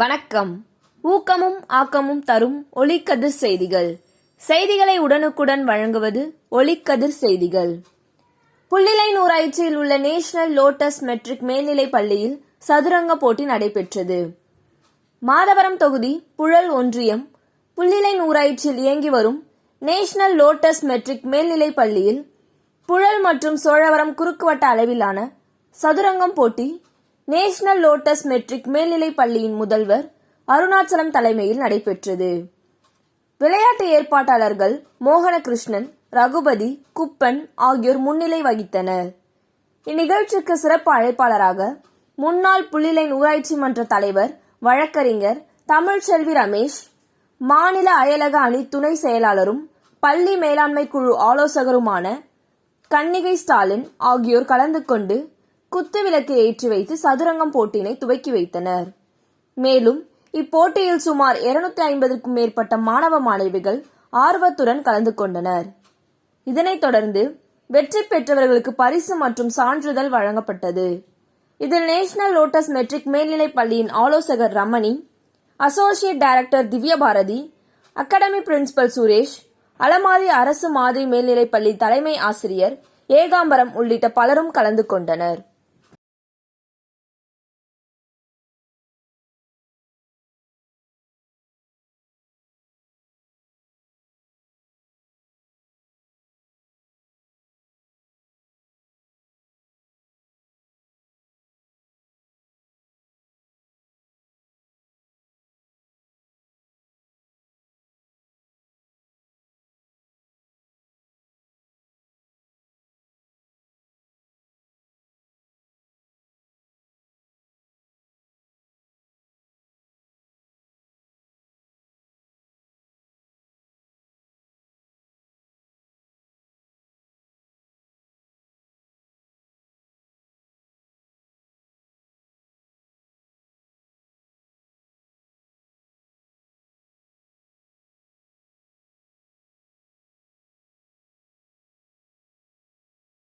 வணக்கம். ஊக்கமும் ஆக்கமும் தரும் ஒளிக்கதிர் செய்திகள். செய்திகளை உடனுக்குடன் வழங்குவது ஒளிக்கதிர் செய்திகள். புள்ளிலை நூராய்ச்சியில் உள்ள நேஷனல் லோட்டஸ் மெட்ரிக் மேல்நிலைப் பள்ளியில் சதுரங்க போட்டி நடைபெற்றது. மாதவரம் தொகுதி புழல் ஒன்றியம் புள்ளிலை நூராய்ச்சியில் இயங்கி வரும் நேஷனல் லோட்டஸ் மெட்ரிக் மேல்நிலைப் பள்ளியில் புழல் மற்றும் சோழவரம் குறுக்குவட்ட அளவிலான சதுரங்கம் போட்டி நேஷனல் லோட்டஸ் மெட்ரிக் மேல்நிலைப் பள்ளியின் முதல்வர் அருணாச்சலம் தலைமையில் நடைபெற்றது. விளையாட்டு ஏற்பாட்டாளர்கள் மோகனகிருஷ்ணன் ரகுபதி குப்பன் ஆகியோர் முன்னிலை வகித்தனர். இந்நிகழ்ச்சிக்கு சிறப்பு அழைப்பாளராக முன்னாள் புள்ளிலை ஊராட்சி மன்ற தலைவர் வழக்கறிஞர் தமிழ்ச்செல்வி ரமேஷ் மாநில அயலக அணி துணை செயலாளரும் பள்ளி மேலாண்மை குழு ஆலோசகருமான கன்னிகை ஸ்டாலின் ஆகியோர் கலந்து கொண்டு குத்துவிளக்கு ஏற்றி வைத்து சதுரங்கம் போட்டியினை துவக்கி வைத்தனர். மேலும் இப்போட்டியில் சுமார் 250 ஐம்பதுக்கும் மேற்பட்ட மாணவ மாணவிகள் ஆர்வத்துடன் கலந்து கொண்டனர். இதனைத் தொடர்ந்து வெற்றி பெற்றவர்களுக்கு பரிசு மற்றும் சான்றிதழ் வழங்கப்பட்டது. இதில் நேஷனல் லோட்டஸ் மெட்ரிக் மேல்நிலைப் பள்ளியின் ஆலோசகர் Ramani associate director Divyabharathi academy principal Suresh அலமாரி அரசு மாதிரி மேல்நிலைப் பள்ளி தலைமை ஆசிரியர் ஏகாம்பரம் உள்ளிட்ட பலரும் கலந்து கொண்டனர்.